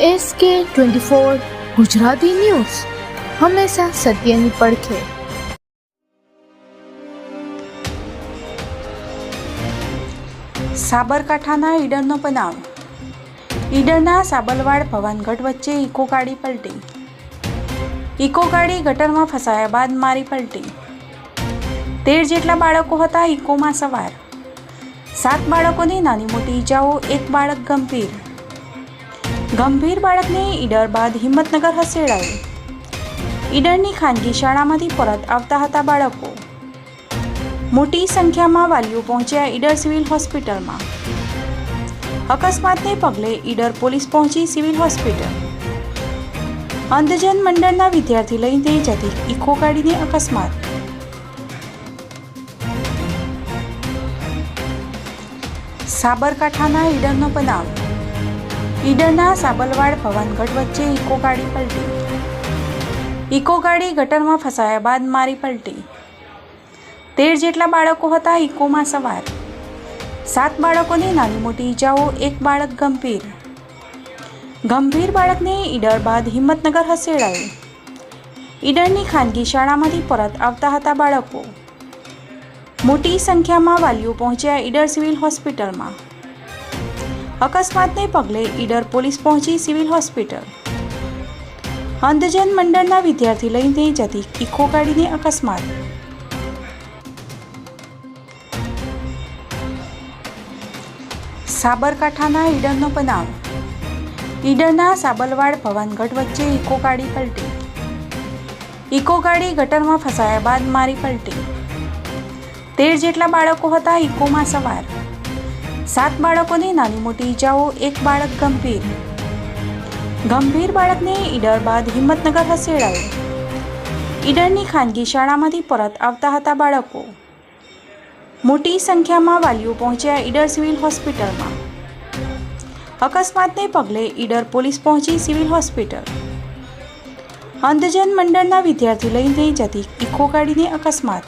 S કે twenty four Gujarati news. હંમેશા સત્યની પડખે. સાબરકાંઠાના ઈડરનો બનાવ. ઈડરના સાબલવાડ ભવાનગઢ વચ્ચે ઇકો ગાડી પલટી. ઇકો ગાડી ગટરમાં ફસાયા બાદ મારી પલટી. તેર જેટલા બાળકો હતા ઇકોમાં સવાર. સાત બાળકોને નાની મોટી ઈજાઓ, એક બાળક ગંભીર. ગંભીર બાળકને ઈડર બાદ હિંમતનગર ખસેડાયું. ઈડરની ખાનગી શાળામાંથી પરત આવતા હતા બાળકો. મોટી સંખ્યામાં વાલીઓ પહોંચ્યા ઈડર સિવિલ હોસ્પિટલમાં. અકસ્માતને પગલે ઈડર પોલીસ પહોંચી સિવિલ હોસ્પિટલ. અંધજન મંડળના વિદ્યાર્થી લઈને જતી ઇકો ગાડીને અકસ્માત. સાબરકાંઠાના ઈડરનો બનાવ. ઈડરના સાબલવાડ ભવાનગઢ વચ્ચે ઇકો ગાડી પલટી. ઇકો ગાડી ગટરમાં ફસાયા બાદ મારી પલટી. તેર જેટલા બાળકો હતા ઇકોમાં સવાર. સાત બાળકોને નાની મોટી ઈજાઓ, એક બાળક ગંભીર. ગંભીર બાળકને ઈડર બાદ હિંમતનગર ખસેડાયું. ઈડરની ખાનગી શાળામાંથી પરત આવતા હતા બાળકો. મોટી સંખ્યામાં વાલીઓ પહોંચ્યા ઈડર સિવિલ હોસ્પિટલમાં. અકસ્માતને પગલે ઈડર પોલીસ પહોંચી સિવિલ હોસ્પિટલ. અંધજન મંડળના વિદ્યાર્થી લઈને જતી ઇકો ગાડીને અકસ્માત. સાબરકાંઠાના ઈડરનો બનાવ. ઈડરના સાબલવાડ ભવાનગઢ વચ્ચે ઇકો ગાડી પલટી. ઇકો ગાડી ગટરમાં ફસાયા બાદ મારી પલટી. તેર જેટલા બાળકો હતા ઇકોમાં સવાર. સાત બાળકોને નાની મોટી ઈજાઓ, એક બાળક ગંભીર. ગંભીર બાળકને ઈડર બાદ હિંમતનગર ખસેડાયો. ઈડરની ખાનગી શાળામાંથી પરત આવતા હતા બાળકો. મોટી સંખ્યામાં વાલીઓ પહોંચ્યા ઈડર સિવિલ હોસ્પિટલમાં. અકસ્માતને પગલે ઈડર પોલીસ પહોંચી સિવિલ હોસ્પિટલ. અંધજન મંડળના વિદ્યાર્થી લઈને જતી ઇકો ગાડીને અકસ્માત.